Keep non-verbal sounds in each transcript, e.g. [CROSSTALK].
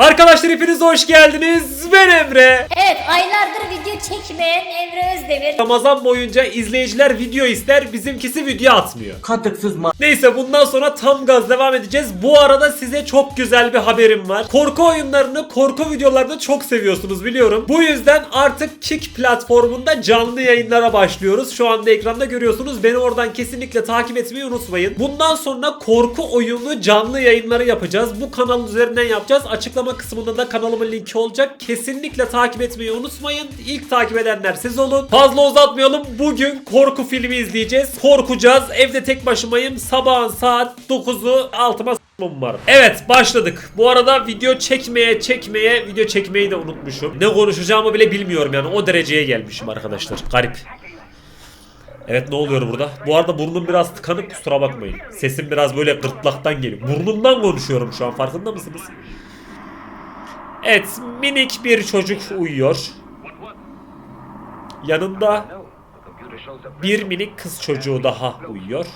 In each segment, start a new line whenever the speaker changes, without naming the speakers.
Arkadaşlar hepiniz hoş geldiniz. Ben Emre.
Evet aylardır video çekmeyen Emre Özdemir.
Ramazan boyunca izleyiciler video ister, bizimkisi video atmıyor.
Katıksız ma...
Neyse bundan sonra tam gaz devam edeceğiz. Bu arada size çok güzel bir haberim var. Korku oyunlarını, korku videolarını çok seviyorsunuz biliyorum. Bu yüzden artık Kick platformunda canlı yayınlara başlıyoruz. Şu anda ekranda görüyorsunuz. Beni oradan kesinlikle takip etmeyi unutmayın. Bundan sonra korku oyunu canlı yayınları yapacağız. Bu kanal üzerinden yapacağız. Açıklama kısmında da kanalımın linki olacak. Kesinlikle takip etmeyi unutmayın. İlk takip edenler siz olun. Fazla uzatmayalım. Bugün korku filmi izleyeceğiz. Korkacağız. Evde tek başımayım. Sabahın saat 9'u altıma umarım. Evet başladık. Bu arada video çekmeye çekmeye video çekmeyi de unutmuşum. Ne konuşacağımı bile bilmiyorum yani. O dereceye gelmişim arkadaşlar. Garip. Evet ne oluyor burada? Bu arada burnum biraz tıkanık kusura bakmayın. Sesim biraz böyle gırtlaktan geliyor. Burnumdan konuşuyorum şu an farkında mısınız? Evet minik bir çocuk uyuyor. Yanında bir minik kız çocuğu daha uyuyor.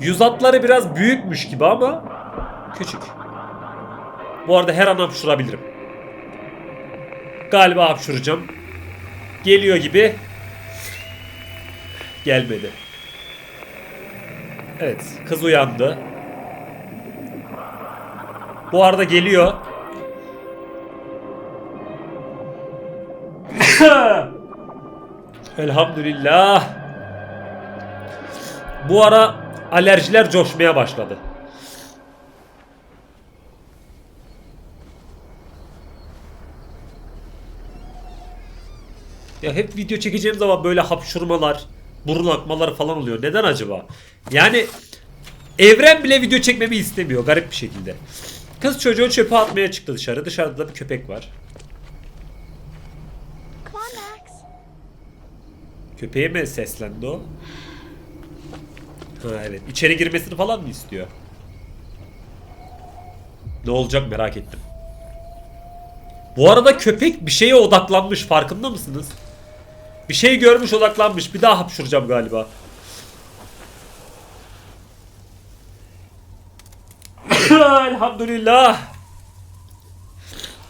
Yüz hatları biraz büyükmüş gibi ama küçük. Bu arada her an hapşurabilirim. Galiba hapşuracağım. Geliyor gibi. Gelmedi. Evet, kız uyandı. Bu arada geliyor. [LAUGHS] Elhamdülillah. Bu ara alerjiler coşmaya başladı. Ya hep video çekeceğim zaman böyle hapşurmalar, burun akmaları falan oluyor. Neden acaba? Yani evren bile video çekmemi istemiyor garip bir şekilde. Kız çocuğu çöpe atmaya çıktı dışarı. Dışarıda da bir köpek var. Köpeğe mi seslendi o? Ha evet. İçeri girmesini falan mı istiyor? Ne olacak merak ettim. Bu arada köpek bir şeye odaklanmış farkında mısınız? Bir şey görmüş odaklanmış. Bir daha hapşuracağım galiba. Elhamdülillah.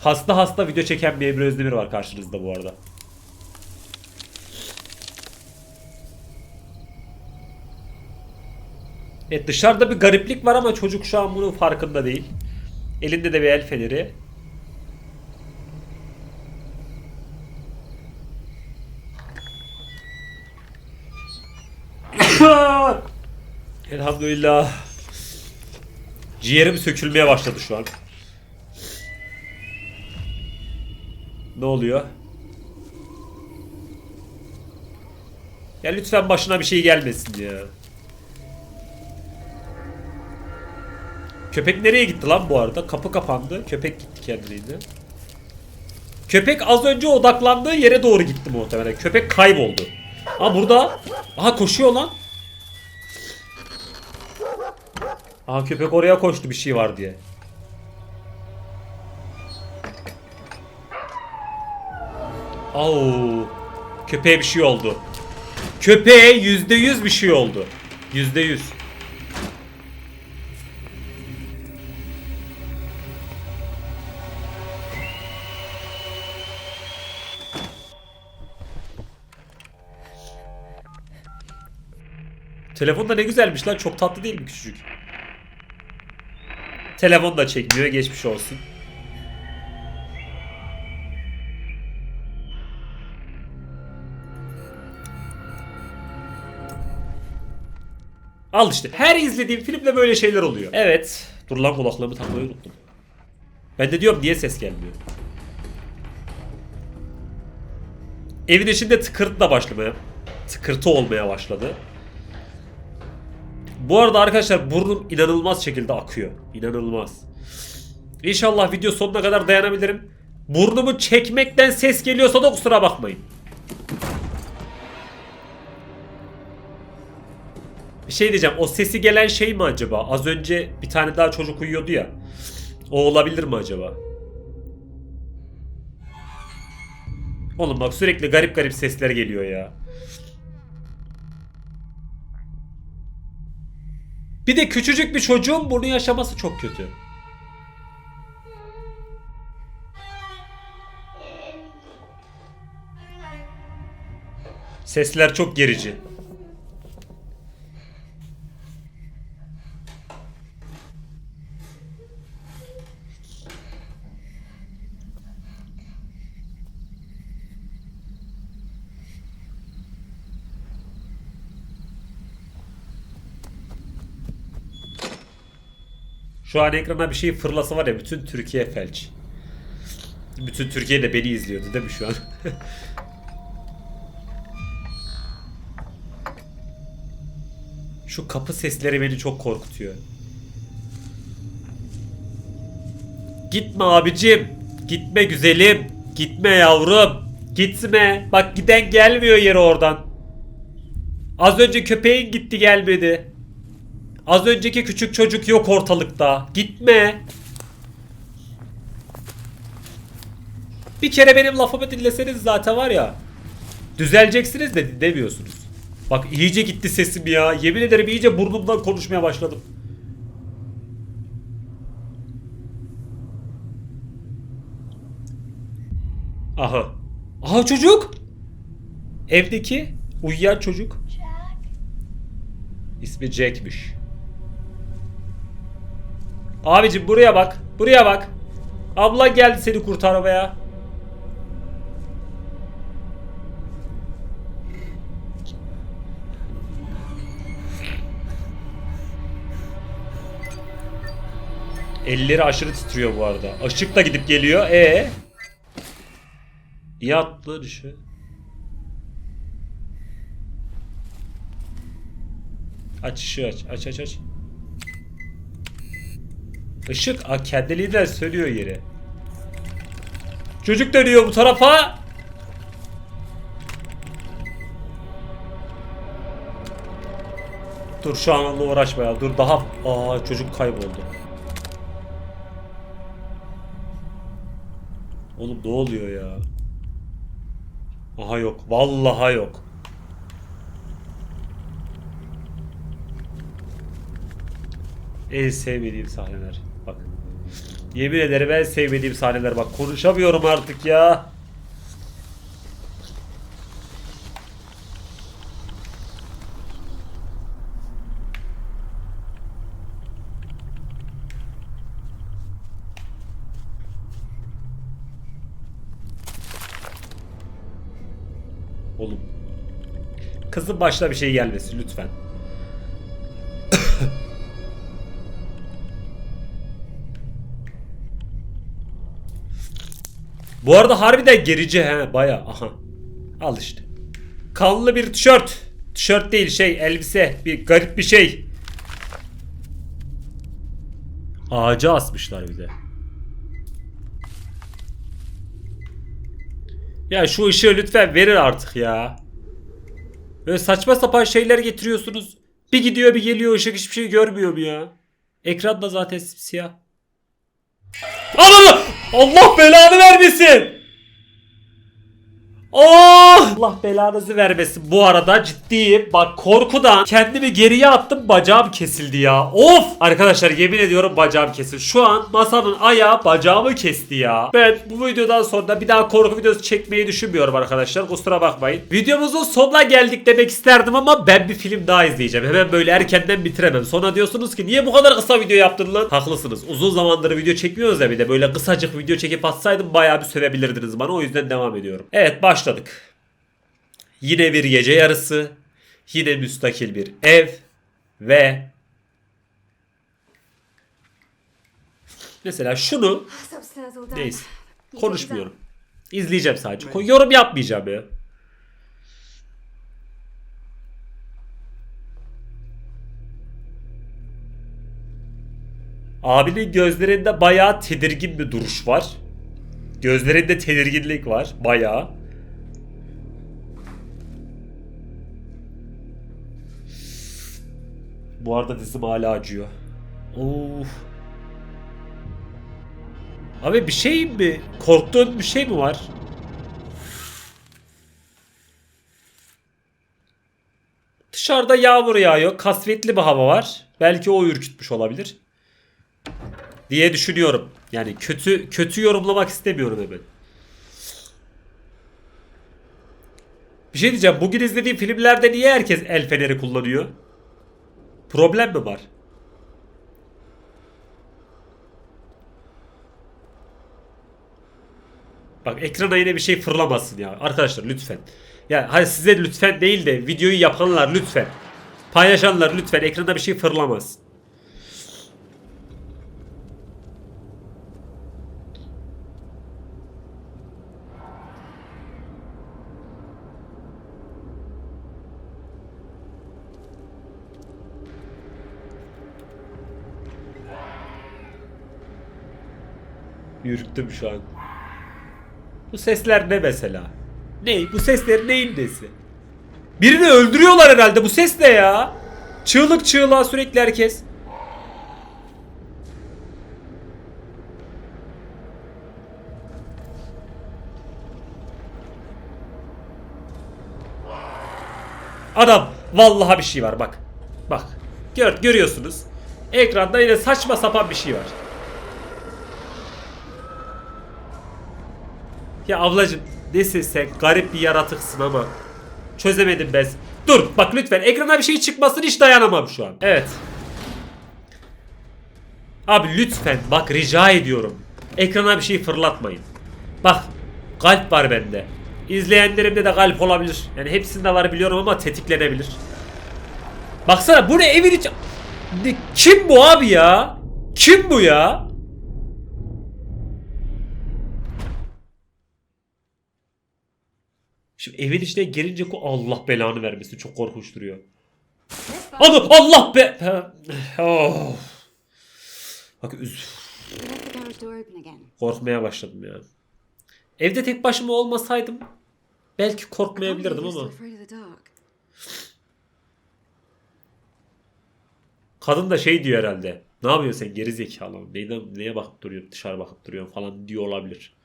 Hasta hasta video çeken bir Emre Özdemir var karşınızda bu arada. Evet dışarıda bir gariplik var ama çocuk şu an bunun farkında değil. Elinde de bir el feneri. [COUGHS] Elhamdülillah. Ciğerim sökülmeye başladı şu an. Ne oluyor? Ya lütfen başına bir şey gelmesin ya. Köpek nereye gitti lan bu arada? Kapı kapandı. Köpek gitti kendiliğinden. Köpek az önce odaklandığı yere doğru gitti muhtemelen. Köpek kayboldu. Aa burada. Aha koşuyor lan. Aha köpek oraya koştu bir şey var diye. Au. Köpeğe bir şey oldu. Köpeğe yüzde yüz bir şey oldu. Yüzde yüz. Telefon da ne güzelmiş lan. Çok tatlı değil mi küçücük? Telefon da çekmiyor. Geçmiş olsun. Al işte. Her izlediğim filmde böyle şeyler oluyor. Evet. Dur lan kulaklığımı takmayı unuttum. Ben de diyorum niye ses gelmiyor. Evin içinde tıkırtı da başlamaya, tıkırtı olmaya başladı. Bu arada arkadaşlar burnum inanılmaz şekilde akıyor. İnanılmaz. İnşallah video sonuna kadar dayanabilirim. Burnumu çekmekten ses geliyorsa da kusura bakmayın. Bir şey diyeceğim. O sesi gelen şey mi acaba? Az önce bir tane daha çocuk uyuyordu ya. O olabilir mi acaba? Oğlum bak sürekli garip garip sesler geliyor ya. Bir de küçücük bir çocuğun bunu yaşaması çok kötü. Sesler çok gerici. Şu an ekrana bir şey fırlasa var ya bütün Türkiye felç. Bütün Türkiye de beni izliyordu değil mi şu an? [LAUGHS] Şu kapı sesleri beni çok korkutuyor. Gitme abicim. Gitme güzelim. Gitme yavrum. Gitme. Bak giden gelmiyor yere oradan. Az önce köpeğin gitti gelmedi. Az önceki küçük çocuk yok ortalıkta. Gitme. Bir kere benim lafımı dinleseniz zaten var ya. Düzeleceksiniz de dinlemiyorsunuz. Bak iyice gitti sesim ya. Yemin ederim iyice burnumdan konuşmaya başladım. Aha. Aha çocuk. Evdeki uyuyan çocuk. İsmi Jack'miş. Abicim buraya bak. Buraya bak. Abla geldi seni kurtarmaya. Elleri aşırı titriyor bu arada. Işık da gidip geliyor. E İyi attı. Aç ışığı aç. Aç aç aç. Işık a, kendiliğinden söylüyor yeri. Çocuk dönüyor bu tarafa. Dur şu an onunla uğraşma ya. Dur daha... Aa çocuk kayboldu. Oğlum ne oluyor ya? Aha yok. Vallahi yok. En sevmediğim sahneler. Yemin ederim en sevmediğim sahneler. Bak konuşamıyorum artık ya. Oğlum. Kızın başına bir şey gelmesin lütfen. Bu arada harbiden gerici he baya aha. Al işte. Kanlı bir tişört. Tişört değil şey elbise. Bir garip bir şey. Ağaca asmışlar bir de. Ya şu ışığı lütfen verin artık ya. Böyle saçma sapan şeyler getiriyorsunuz. Bir gidiyor bir geliyor ışık hiçbir şey görmüyorum ya. Ekran da zaten siyah. Allah Allah belanı vermesin. Oh! Allah belanızı vermesin. Bu arada ciddiyim. Bak korkudan kendimi geriye attım bacağım kesildi ya. Of! Arkadaşlar yemin ediyorum bacağım kesildi. Şu an masanın ayağı bacağımı kesti ya. Ben bu videodan sonra bir daha korku videosu çekmeyi düşünmüyorum arkadaşlar. Kusura bakmayın. Videomuzun sonuna geldik demek isterdim ama ben bir film daha izleyeceğim. Hemen böyle erkenden bitiremem. Sonra diyorsunuz ki niye bu kadar kısa video yaptın lan? Haklısınız. Uzun zamandır video çekmiyoruz ya bir de böyle kısacık video çekip atsaydım bayağı bir sövebilirdiniz bana. O yüzden devam ediyorum. Evet başladık. Yine bir gece yarısı. Yine müstakil bir ev. Ve Mesela şunu neyse konuşmuyorum. İzleyeceğim sadece. Yorum yapmayacağım ya. Abinin gözlerinde bayağı tedirgin bir duruş var. Gözlerinde tedirginlik var bayağı. Bu arada dizim hala acıyor. Of. Abi bir şey mi? Korktuğun bir şey mi var? Dışarıda yağmur yağıyor. Kasvetli bir hava var. Belki o ürkütmüş olabilir. Diye düşünüyorum. Yani kötü kötü yorumlamak istemiyorum hemen. Bir şey diyeceğim. Bugün izlediğim filmlerde niye herkes el feneri kullanıyor? Problem mi var? Bak ekrana yine bir şey fırlamasın ya. Arkadaşlar lütfen. Ya hani size lütfen değil de videoyu yapanlar lütfen. Paylaşanlar lütfen ekranda bir şey fırlamasın. Ürktüm şu an. Bu sesler ne mesela? Ne? Bu sesler neyin nesi? Birini öldürüyorlar herhalde. Bu ses ne ya? Çığlık çığlığa sürekli herkes. Adam vallahi bir şey var bak. Bak. Gör, görüyorsunuz. Ekranda yine saçma sapan bir şey var. Ya ablacım nesin sen garip bir yaratıksın ama çözemedim ben. Dur bak lütfen ekrana bir şey çıkmasın hiç dayanamam şu an. Evet. Abi lütfen bak rica ediyorum. Ekrana bir şey fırlatmayın. Bak kalp var bende. İzleyenlerimde de kalp olabilir. Yani hepsinde var biliyorum ama tetiklenebilir. Baksana bu ne evin. Ne- Kim bu abi ya? Kim bu ya? Şimdi evin içine girince Allah belanı vermesin çok korkunç duruyor. Adı Allah be. Oh. Bak üz korkmaya başladım ya. Evde tek başıma olmasaydım belki korkmayabilirdim ama kadın da şey diyor herhalde. Ne yapıyorsun sen geri zekalı? Neyden, neye bakıp duruyorsun? Dışarı bakıp duruyorsun falan diyor olabilir.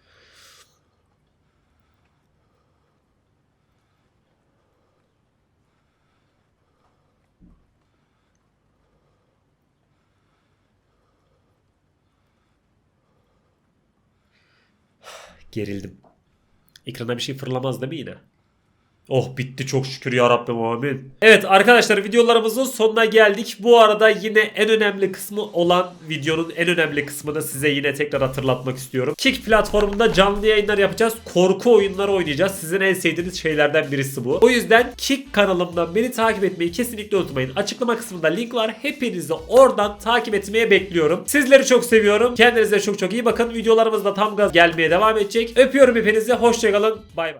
Gerildim. Ekrana bir şey fırlamaz değil mi yine? Oh bitti çok şükür ya Rabbim amin. Evet arkadaşlar videolarımızın sonuna geldik. Bu arada yine en önemli kısmı olan videonun en önemli kısmını size yine tekrar hatırlatmak istiyorum. Kick platformunda canlı yayınlar yapacağız. Korku oyunları oynayacağız. Sizin en sevdiğiniz şeylerden birisi bu. O yüzden Kick kanalımdan beni takip etmeyi kesinlikle unutmayın. Açıklama kısmında link var. Hepinizi oradan takip etmeye bekliyorum. Sizleri çok seviyorum. Kendinize çok çok iyi bakın. Videolarımız da tam gaz gelmeye devam edecek. Öpüyorum hepinizi. Hoşçakalın. Bay bay.